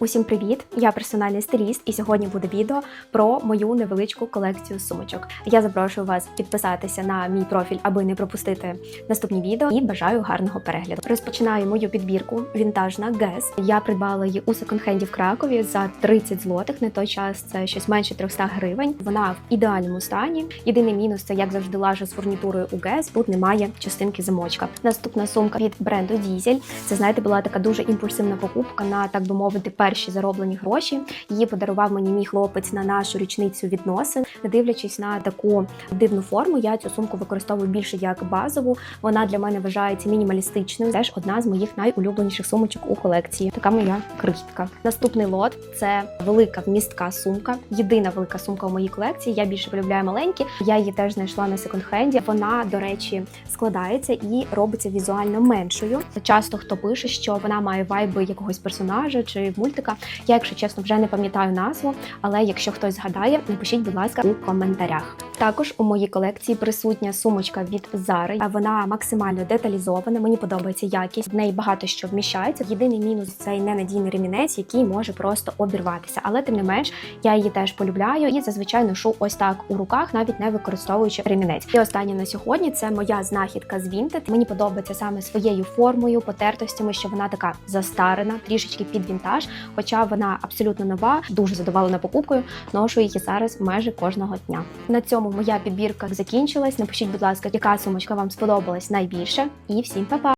Усім привіт! Я персональний стиліст, і сьогодні буде відео про мою невеличку колекцію сумочок. Я запрошую вас підписатися на мій профіль, аби не пропустити наступні відео. І бажаю гарного перегляду. Розпочинаю мою підбірку вінтажна Гес. Я придбала її у секонд-хенді в Кракові за 30 злотих. На той час це щось менше 300 гривень. Вона в ідеальному стані. Єдиний мінус це як завжди лажа з фурнітурою у Гес. Тут немає частинки замочка. Наступна сумка від бренду Дізель. Це знаєте, була така дуже імпульсивна покупка на так би мовити перші зароблені гроші. Її подарував мені мій хлопець на нашу річницю відносин. Не дивлячись на таку дивну форму, я цю сумку використовую більше як базову. Вона для мене вважається мінімалістичною. Теж одна з моїх найулюбленіших сумочок у колекції. Така моя крихітка. Наступний лот це велика вмістка сумка. Єдина велика сумка у моїй колекції. Я більше полюбляю маленькі. Я її теж знайшла на секонд-хенді. Вона, до речі, складається і робиться візуально меншою. Часто хто пише, що вона має вайби якогось персонажа чи мультика. Я, якщо чесно, вже не пам'ятаю назву, але якщо хтось згадає, напишіть, будь ласка, у коментарях. Також у моїй колекції присутня сумочка від Zara. А Вона максимально деталізована. Мені подобається якість. В неї багато що вміщається. Єдиний мінус цей ненадійний ремінець, який може просто обірватися. Але тим не менш, я її теж полюбляю і зазвичай ношу ось так у руках, навіть не використовуючи ремінець. І останнє на сьогодні це моя знахідка з Vinted. Мені подобається саме своєю формою, потертостями, що вона така застарена, трішечки під вінтаж, хоча вона абсолютно нова, дуже задоволена покупкою. Ношу її зараз майже кожного дня. На цьому моя підбірка закінчилась. Напишіть, будь ласка, яка сумочка вам сподобалась найбільше, і всім па-па!